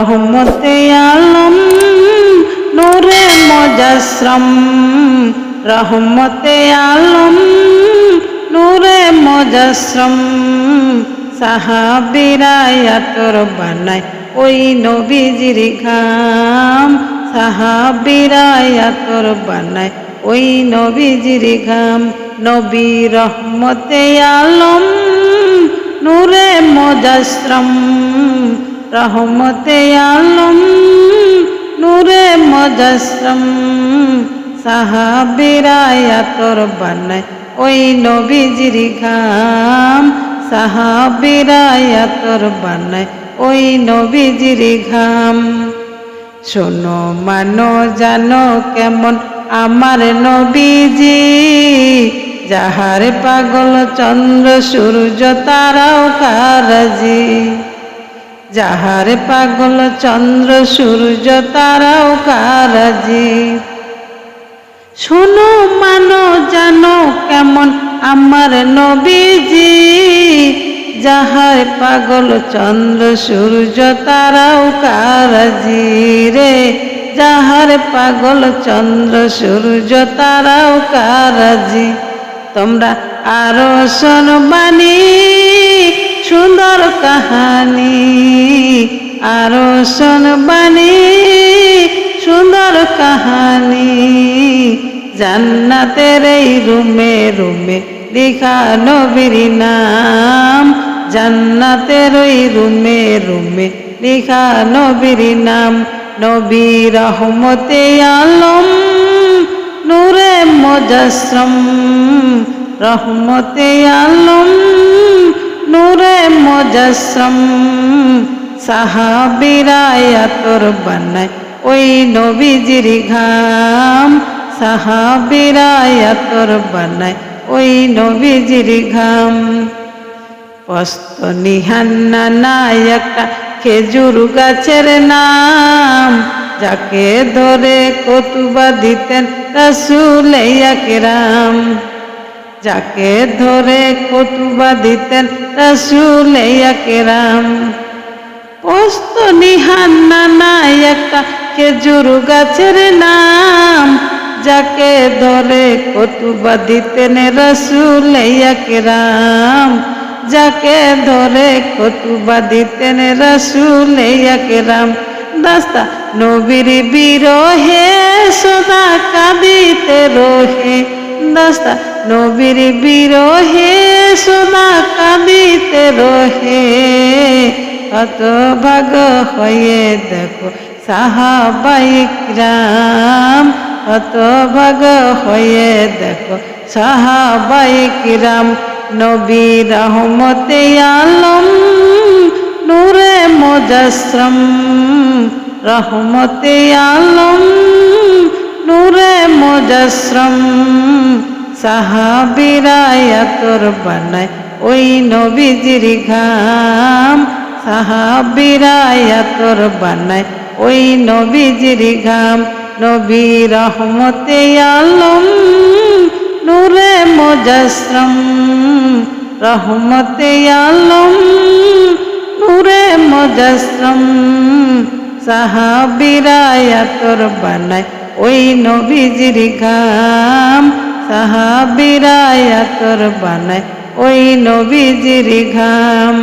রহমতে আলম, নূরে মজাশ্রম। রহমতে আলম, নূরে মজাশ্রম। সাহাবিরায়াতর বানায় ওই নবীজির ঘাম। সাহাবিরায়াতর বানায় ওই নবীজির ঘাম। নবী রহমতে আলম, নূরে মজাশ্রম। রহমতে আলম, নূরে মজাশ্রম সাহাবিরায়াতর বানায়। ওই নবীজির ঘাম সাহাবিরায়াতর বানায়। ওই নবীজির ঘাম। শোনো, মানো, জানো কেমন আমার নবীজি। যাহার পাগল চন্দ্র, সূর্য, তারাও কারাজি। যাহার পাগল চন্দ্র, সূর্য, তারাও কারাজি শোনো মানো, জানো কেমন আমার নবীজি। যাহার পাগল চন্দ্র, সূর্য, তারাও কারাজি রে। যাহার পাগল চন্দ্র, সূর্য, তারাও কারাজি তোমরা আরও শোনবানি সুন্দর কাহানি আরও শোনবানি সুন্দর কাহানি। জান্নাতের এই রুমে রুমে লিখা নবীর নাম, জান্নাতের ওই রুমে রুমে লিখা নবীর নাম। নবী রহমতে আলম, নূরে মজাশ্রম রহমতে আলম। নূরে মজাশ্রম সাহাবিরায়াতর বানায় ওই নবীজির ঘাম সাহাবিরায়াতর বানায় ওই নবীজির ঘাম। পস্ত নিহান্না একটা খেজুর গাছের নাম, যাকে ধরে কতুবা দিতেন রসুল কেরাম যাকে ধরে কতুবা দিতেন রসুল কেরাম পোস্ত নিহান নাই একটা খেজুর গাছের নাম। যাকে ধরে কতুবা দিতেন রসুল কেরাম যাকে ধরে কতুবা দিতেন রসুল কেরাম দাস্তা নবীর বিরহে সদা কাঁদিতে রহে। দাস্তা নবীর বিরহে সদা কাঁদিতে রহে। কত ভাগ হয়ে দেখো সাহাবাইকরাম কত ভাগ হয়ে দেখো সাহাবাইকরাম নবী রহমতে আলম, নূরে মজাশ্রম রহমতে আলম, নূরে মজাশ্রম সাহাবিরায়াতর বানায়, ওই নবীজির ঘাম। সাহাবিরায়াতর বানায়, ওই নবীজির ঘাম। নবী রহমতে আলম, নূরে মজাশ্রম রহমতে আলম, নূরে মজাশ্রম সাহাবিরায়াতর বানায়, ওই নবীজির ঘাম। সাহাবিরায়াতর বানায় ওই নবীজির ঘাম।